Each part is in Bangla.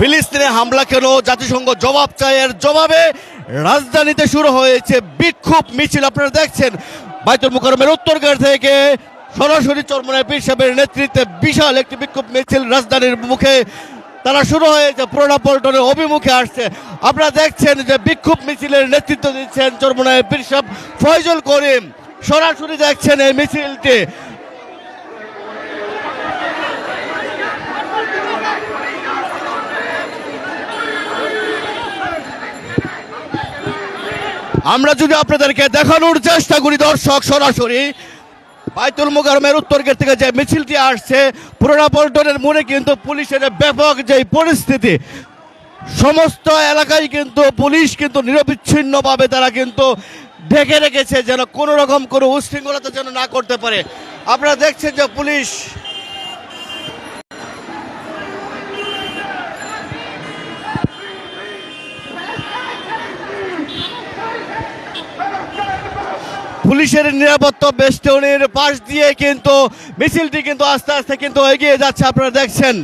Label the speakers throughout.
Speaker 1: ফিলিস্তিনে হামলা কেন? জাতিসংঘ জবাব চায় এর জবাবে রাজধানীতে শুরু হয়েছে বিক্ষোভ মিছিল। আপনারা দেখছেন বাইতুল মুকাররমের উত্তর গেট থেকে সরাসরি চরমনায় পীর সাহেবের নেতৃত্বে বিশাল একটি বিক্ষোভ মিছিল রাজধানীর মুখে। তারা শুরু হয়েছে, পুরোনা পল্টনের অভিমুখে আসছে। আপনারা দেখছেন যে বিক্ষোভ মিছিলের নেতৃত্ব দিচ্ছেন চরমনায় পীর সাহেব ফয়জল করিম। সরাসরি দেখছেন এই মিছিলটি। আমরা যদি আপনাদেরকে দেখানোর চেষ্টা করি, দর্শক, সরাসরি বাইতুল মুকারমের উত্তর গেট থেকে যে মিছিলটি আসছে, পুরোনা পল্টনের মোড়ে কিন্তু পুলিশের ব্যাপক যে পরিস্থিতি, সমস্ত এলাকায় কিন্তু পুলিশ কিন্তু নিরবিচ্ছিন্নভাবে তারা কিন্তু ঢেকে রেখেছে যেন কোনো রকম কোনো উশৃঙ্খলতা যেন না করতে পারে। আপনারা দেখছেন যে পুলিশ পুলিশের নিরাপত্তা বেষ্টনীর পাশ দিয়ে কিন্তু মিছিলটি কিন্তু আস্তে আস্তে কিন্তু এগিয়ে যাচ্ছে, আপনারা দেখছেন।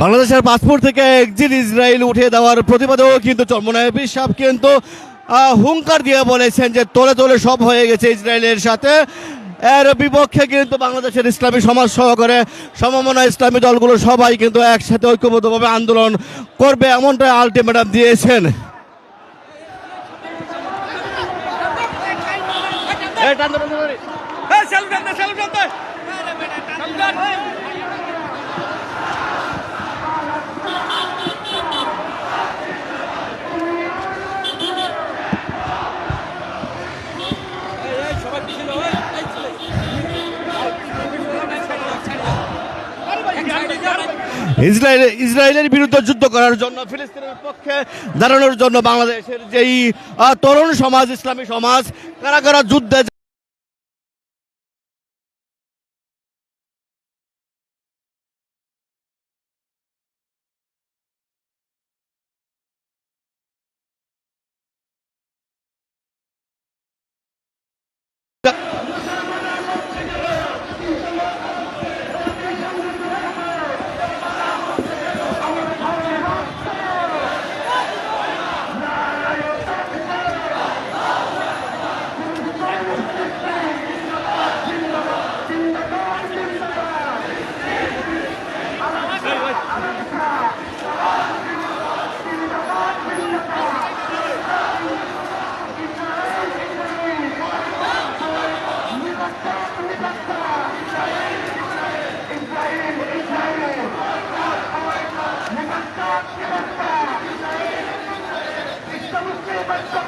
Speaker 1: বাংলাদেশের পাসপোর্ট থেকে একজিট ইসরায়েল উঠে দেওয়ার প্রতিবাদেও কিন্তু চর্মনায়বী সাহেব কিন্তু হুঙ্কার দিয়ে বলেছেন যে তোলে তোলে সব হয়ে গেছে ইসরায়েলের সাথে। এর বিপক্ষে কিন্তু বাংলাদেশের ইসলামী সমাজ সহকারে সমমনা ইসলামী দলগুলো সবাই কিন্তু একসাথে ঐক্যবদ্ধভাবে আন্দোলন করবে এমনটাই আলটিমেটাম দিয়েছেন। ইসরায়েল ইসরায়েলের বিরুদ্ধে যুদ্ধ করার জন্য ফিলিস্তিনের পক্ষে দাঁড়ানোর জন্য বাংলাদেশের যেই তরুণ সমাজ, ইসলামী সমাজ, কারা কারা যুদ্ধে Gentlemen,